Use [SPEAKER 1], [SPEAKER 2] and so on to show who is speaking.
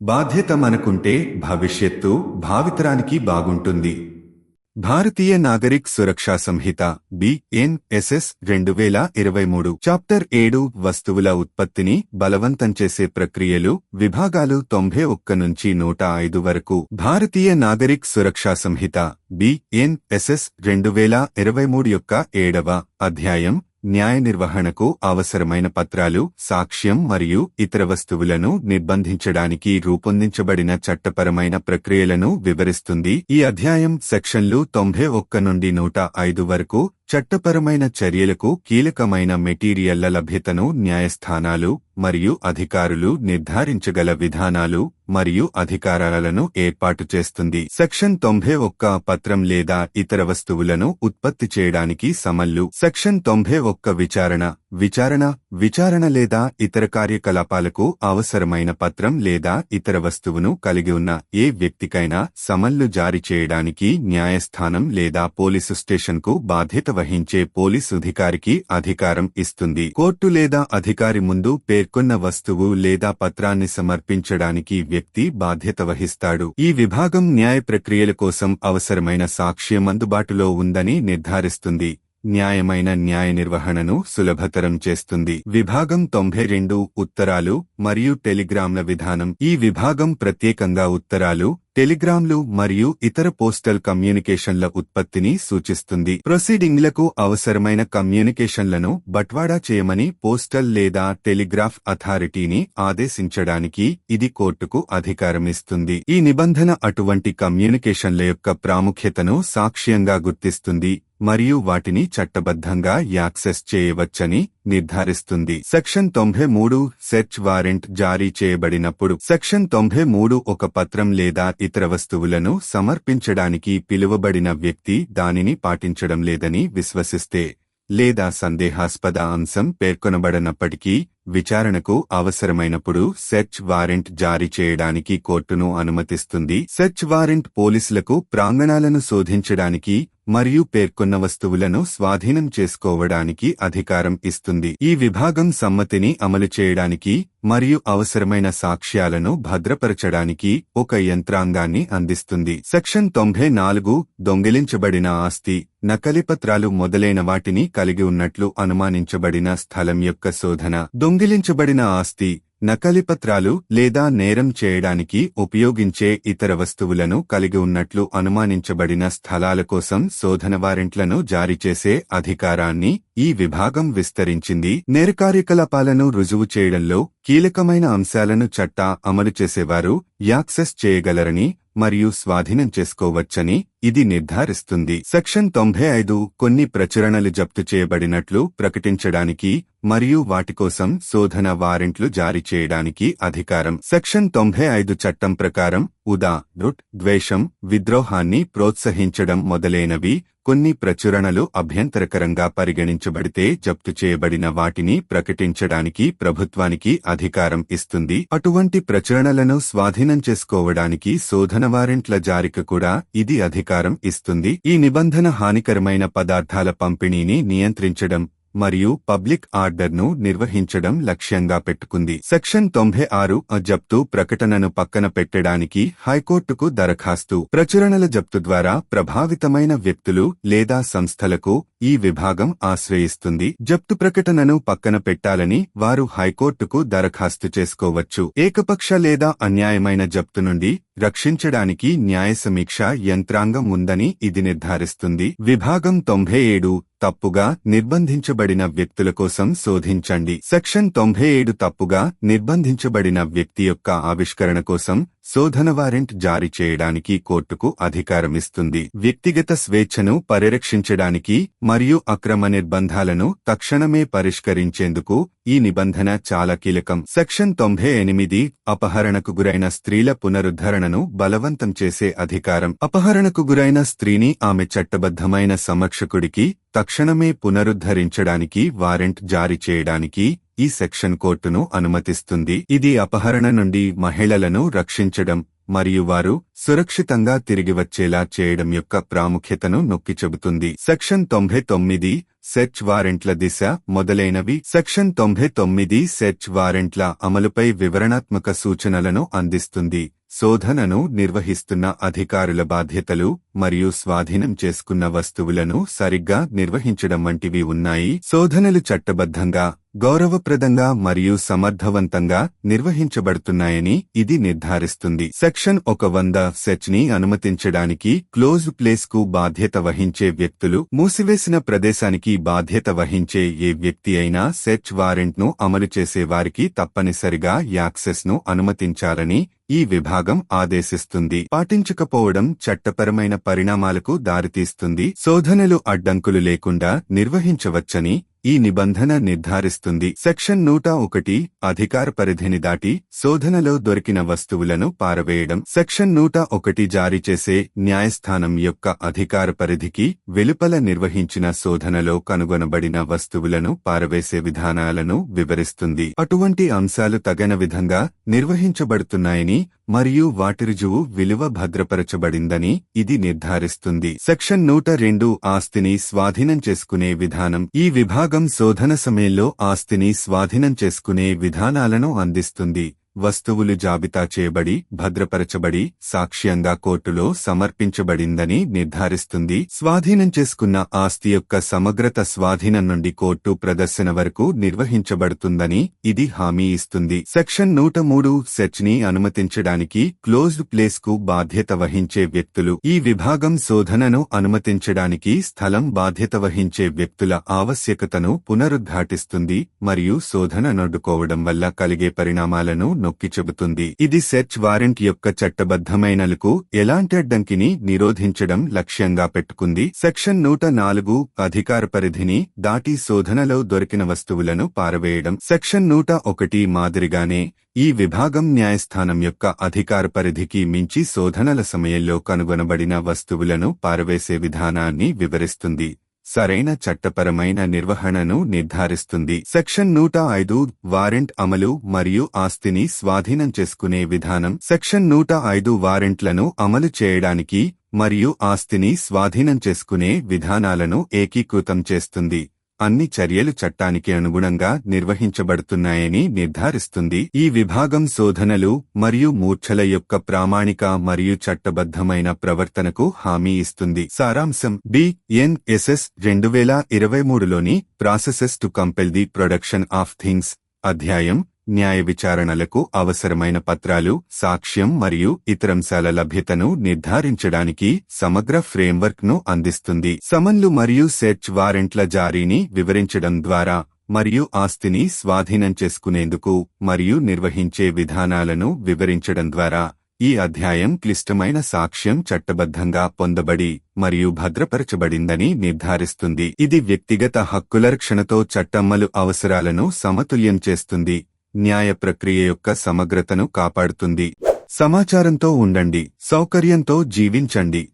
[SPEAKER 1] బాధ్యత మనకుంటే భవిష్యత్తు భావితరానికి బాగుంటుంది. భారతీయ నాగరిక్ సురక్షా సంహిత బిఎన్ఎస్ఎస్ రెండు వేల ఇరవై మూడు. చాప్టర్ ఏడు వస్తువుల ఉత్పత్తిని బలవంతం చేసే ప్రక్రియలు విభాగాలు తొంభై ఒక్క నుంచి నూట ఐదు వరకు. భారతీయ నాగరిక్ సురక్షా సంహిత బిఎన్ఎస్ఎస్ రెండు వేల ఇరవై మూడు యొక్క ఏడవ అధ్యాయం. న్యాయ నిర్వహణకు అవసరమైన పత్రాలు సాక్ష్యం మరియు ఇతర వస్తువులను నిర్బంధించడానికి రూపొందించబడిన చట్టపరమైన ప్రక్రియలను వివరిస్తుంది. ఈ అధ్యాయం సెక్షన్లు తొంభై ఒక్క నుండి నూట ఐదు వరకు చట్టపరమైన చర్యలకు కీలకమైన మెటీరియళ్ళ లభ్యతను న్యాయస్థానాలు మరియు అధికారులు నిర్ధారించగల విధానాలు మరియు అధికారాలను ఏర్పాటు చేస్తుంది. సెక్షన్ తొంభై ఒక్క పత్రం లేదా ఇతర వస్తువులను ఉత్పత్తి చేయడానికి సమల్లు. సెక్షన్ తొంభై ఒక్క విచారణ విచారణ విచారణ లేదా ఇతర కార్యకలాపాలకు అవసరమైన పత్రం లేదా ఇతర వస్తువును కలిగి ఉన్న ఏ వ్యక్తికైనా సమన్లు జారీ చేయడానికి న్యాయస్థానం లేదా పోలీసు స్టేషన్కు బాధ్యత వహించే పోలీసు అధికారికి అధికారం ఇస్తుంది. కోర్టు లేదా అధికారి ముందు పేర్కొన్న వస్తువు లేదా పత్రాన్ని సమర్పించడానికి వ్యక్తి బాధ్యత వహిస్తాడు. ఈ విభాగం న్యాయ ప్రక్రియల కోసం అవసరమైన సాక్ష్యం అందుబాటులో ఉందని నిర్ధారిస్తుంది. న్యాయమైన న్యాయ నిర్వహణను సులభతరం చేస్తుంది. విభాగం తొంభై రెండు ఉత్తరాలు మరియు టెలిగ్రామ్ల విధానం. ఈ విభాగం ప్రత్యేకంగా ఉత్తరాలు టెలిగ్రామ్లు మరియు ఇతర పోస్టల్ కమ్యూనికేషన్ల ఉత్పత్తిని సూచిస్తుంది. ప్రొసీడింగ్లకు అవసరమైన కమ్యూనికేషన్లను బట్వాడా చేయమని పోస్టల్ లేదా టెలిగ్రాఫ్ అథారిటీని ఆదేశించడానికి ఇది కోర్టుకు అధికారమిస్తుంది. ఈ నిబంధన అటువంటి కమ్యూనికేషన్ల యొక్క ప్రాముఖ్యతను సాక్ష్యంగా గుర్తిస్తుంది. మరియు వాటిని చట్టబద్ధంగా యాక్సెస్ చేయవచ్చని నిర్ధారిస్తుంది. సెక్షన్ తొంభై మూడు సెర్చ్ వారెంట్ జారీ చేయబడినప్పుడు సెక్షన్ తొంభై మూడు ఒక పత్రం లేదా ఇతర వస్తువులను సమర్పించడానికి పిలువబడిన వ్యక్తి దానిని పాటించడం లేదని విశ్వసిస్తే లేదా సందేహాస్పద అంశం పేర్కొనబడనప్పటికీ విచారణకు అవసరమైనప్పుడు సెర్చ్ వారెంట్ జారీ చేయడానికి కోర్టును అనుమతిస్తుంది. సెర్చ్ వారెంట్ పోలీసులకు ప్రాంగణాలను శోధించడానికి మరియు పేర్కొన్న వస్తువులను స్వాధీనం చేసుకోవడానికి అధికారం ఇస్తుంది. ఈ విభాగం సమ్మతిని అమలు చేయడానికి మరియు అవసరమైన సాక్ష్యాలను భద్రపరచడానికి ఒక యంత్రాంగాన్ని అందిస్తుంది. సెక్షన్ తొంభై నాలుగు దొంగిలించబడిన ఆస్తి నకలి పత్రాలు మొదలైన వాటిని కలిగి ఉన్నట్లు అనుమానించబడిన స్థలం యొక్క శోధన. దొంగిలించబడిన ఆస్తి నకలి పత్రాలు లేదా నేరం చేయడానికి ఉపయోగించే ఇతర వస్తువులను కలిగి ఉన్నట్లు అనుమానించబడిన స్థలాల కోసం శోధన వారెంట్లను జారీ చేసే అధికారాన్ని ఈ విభాగం విస్తరించింది. నేర కార్యకలాపాలను రుజువు చేయడంలో కీలకమైన అంశాలను చట్టా అమలు చేసేవారు యాక్సెస్ చేయగలరని మరియు స్వాధీనం చేసుకోవచ్చని ఇది నిర్ధారిస్తుంది. సెక్షన్ తొంభై ఐదు కొన్ని ప్రచురణలు జప్తు చేయబడినట్లు ప్రకటించడానికి మరియు వాటి కోసం శోధన వారెంట్లు జారీ చేయడానికి అధికారం. సెక్షన్ తొంభై ఐదు చట్టం ప్రకారం ఉదా రుట్ ద్వేషం విద్రోహాన్ని ప్రోత్సహించడం మొదలైనవి కొన్ని ప్రచురణలు అభ్యంతరకరంగా పరిగణించబడితే జప్తు చేయబడిన వాటిని ప్రకటించడానికి ప్రభుత్వానికి అధికారం ఇస్తుంది. అటువంటి ప్రచురణలను స్వాధీనం చేసుకోవడానికి శోధన వారెంట్ల జారిక కూడా ఇది అధికారం ఇస్తుంది. ఈ నిబంధన హానికరమైన పదార్థాల పంపిణీని నియంత్రించడం మరియు పబ్లిక్ ఆర్డర్ను నిర్వహించడం లక్ష్యంగా పెట్టుకుంది. సెక్షన్ తొంభై ఆరు జప్తు ప్రకటనను పక్కన పెట్టడానికి హైకోర్టుకు దరఖాస్తు. ప్రచురణల జప్తు ద్వారా ప్రభావితమైన వ్యక్తులు లేదా సంస్థలకు ఈ విభాగం ఆశ్రయిస్తుంది. జప్తు ప్రకటనను పక్కన పెట్టాలని వారు హైకోర్టుకు దరఖాస్తు చేసుకోవచ్చు. ఏకపక్ష లేదా అన్యాయమైన జప్తు నుండి రక్షించడానికి న్యాయ సమీక్ష యంత్రాంగం ఉందని ఇది నిర్ధారిస్తుంది. విభాగం తొంభై ఏడు తప్పుగా నిర్బంధించబడిన వ్యక్తుల కోసం శోధించండి. సెక్షన్ తొంభై ఏడు తప్పుగా నిర్బంధించబడిన వ్యక్తి యొక్క ఆవిష్కరణ కోసం శోధన వారెంట్ జారీ చేయడానికి కోర్టుకు అధికారమిస్తుంది వ్యక్తిగత స్వేచ్ఛను పరిరక్షించడానికి మరియు అక్రమ నిర్బంధాలను తక్షణమే పరిష్కరించేందుకు ఈ నిబంధన చాలా కీలకం. సెక్షన్ తొంభై ఎనిమిది అపహరణకు గురైన స్త్రీల పునరుద్ధరణను బలవంతం చేసే అధికారం. అపహరణకు గురైన స్త్రీని ఆమె చట్టబద్ధమైన సమక్షకుడికి తక్షణమే పునరుద్ధరించడానికి వారెంట్ జారీ చేయడానికి ఈ సెక్షన్ కోర్టును అనుమతిస్తుంది. ఇది అపహరణ నుండి మహిళలను రక్షించడం మరియు వారు సురక్షితంగా తిరిగి వచ్చేలా చేయడం యొక్క ప్రాముఖ్యతను నొక్కి చెబుతుంది. సెక్షన్ తొంభై తొమ్మిది సెర్చ్ వారెంట్ల దిశ మొదలైనవి. సెక్షన్ తొంభై తొమ్మిది సెర్చ్ వారెంట్ల అమలుపై వివరణాత్మక సూచనలను అందిస్తుంది. శోధనను నిర్వహిస్తున్న అధికారుల బాధ్యతలు మరియు స్వాధీనం చేసుకున్న వస్తువులను సరిగ్గా నిర్వహించడం వంటివి ఉన్నాయి. శోధనలు చట్టబద్ధంగా గౌరవప్రదంగా మరియు సమర్థవంతంగా నిర్వహించబడుతున్నాయని ఇది నిర్ధారిస్తుంది. సెక్షన్ ఒక వంద సెచ్ని అనుమతించడానికి క్లోజ్ ప్లేస్కు బాధ్యత వహించే వ్యక్తులు మూసివేసిన ప్రదేశానికి బాధ్యత వహించే ఏ వ్యక్తి అయినా సెచ్ వారెంట్ను అమలు చేసే వారికి తప్పనిసరిగా యాక్సెస్ను అనుమతించాలని ఈ విభాగం ఆదేశిస్తుంది. పాటించకపోవడం చట్టపరమైన పరిణామాలకు దారితీస్తుంది. శోధనలు అడ్డంకులు లేకుండా నిర్వహించవచ్చని ఈ నిబంధన నిర్ధారిస్తుంది. సెక్షన్ నూట ఒకటి అధికార పరిధిని దాటి శోధనలో దొరికిన వస్తువులను పారవేయడం. సెక్షన్ నూట ఒకటి జారీ చేసే న్యాయస్థానం యొక్క అధికార పరిధికి వెలుపల నిర్వహించిన శోధనలో కనుగొనబడిన వస్తువులను పారవేసే విధానాలను వివరిస్తుంది. అటువంటి అంశాలు తగిన విధంగా నిర్వహించబడుతున్నాయని మరియు వాటి రుజువు విలువ భద్రపరచబడిందని ఇది నిర్ధారిస్తుంది. సెక్షన్ నూట రెండు ఆస్తిని స్వాధీనం చేసుకునే విధానం. ఈ విభాగం శోధన సమయంలో ఆస్తిని స్వాధీనం చేసుకునే విధానాలను అందిస్తుంది. వస్తువులు జాబితా చేయబడి భద్రపరచబడి సాక్ష్యంగా కోర్టులో సమర్పించబడిందని నిర్ధారిస్తుంది. స్వాధీనం చేసుకున్న ఆస్తి యొక్క సమగ్రత స్వాధీనం నుండి కోర్టు ప్రదర్శన వరకు నిర్వహించబడుతుందని ఇది హామీ ఇస్తుంది. సెక్షన్ నూట మూడు సెచ్ని ని అనుమతించడానికి క్లోజ్డ్ ప్లేస్కు బాధ్యత వహించే వ్యక్తులు ఈ విభాగం శోధనను అనుమతించడానికి స్థలం బాధ్యత వహించే వ్యక్తుల ఆవశ్యకతను పునరుద్ఘాటిస్తుంది మరియు శోధన నడ్డుకోవడం వల్ల కలిగే పరిణామాలను నొక్కి చెబుతుంది. ఇది సెర్చ్ వారెంట్ యొక్క చట్టబద్ధమైనలకు ఎలాంటి అడ్డంకిని నిరోధించడం లక్ష్యంగా పెట్టుకుంది. సెక్షన్ నూట నాలుగు అధికార పరిధిని దాటి శోధనలో దొరికిన వస్తువులను పారవేయడం. సెక్షన్ నూట ఒకటి మాదిరిగానే ఈ విభాగం న్యాయస్థానం యొక్క అధికార పరిధికి మించి శోధనల సమయంలో కనుగొనబడిన వస్తువులను పారవేసే విధానాన్ని వివరిస్తుంది. సరైన చట్టపరమైన నిర్వహణను నిర్ధారిస్తుంది. సెక్షన్ నూట ఐదు వారెంట్ అమలు మరియు ఆస్తిని స్వాధీనం చేసుకునే విధానం. సెక్షన్ నూట ఐదు వారెంట్లను అమలు చేయడానికి మరియు ఆస్తిని స్వాధీనం చేసుకునే విధానాలను ఏకీకృతం చేస్తుంది. అన్ని చర్యలు చట్టానికి అనుగుణంగా నిర్వహించబడుతున్నాయని నిర్ధారిస్తుంది. ఈ విభాగం శోధనలు మరియు మూర్ఛల యొక్క ప్రామాణిక మరియు చట్టబద్ధమైన ప్రవర్తనకు హామీ ఇస్తుంది. సారాంశం. బిఎన్ఎస్ఎస్ రెండు వేల ఇరవై మూడులోని processes to compel the production of things అధ్యాయం న్యాయ విచారణలకు అవసరమైన పత్రాలు సాక్ష్యం మరియు ఇతరంశాల లభ్యతను నిర్ధారించడానికి సమగ్ర ఫ్రేమ్వర్క్ను అందిస్తుంది. సమన్లు మరియు సెర్చ్ వారెంట్ల జారీని వివరించడం ద్వారా మరియు ఆస్తిని స్వాధీనం చేసుకునేందుకు మరియు నిర్వహించే విధానాలను వివరించడం ద్వారా ఈ అధ్యాయం క్లిష్టమైన సాక్ష్యం చట్టబద్ధంగా పొందబడి మరియు భద్రపరచబడిందని నిర్ధారిస్తుంది. ఇది వ్యక్తిగత హక్కుల రక్షణతో చట్టమ్మలు అవసరాలను సమతుల్యం చేస్తుంది. న్యాయ ప్రక్రియ యొక్క సమగ్రతను కాపాడుతుంది. సమాచారంతో ఉండండి సౌకర్యంతో జీవించండి.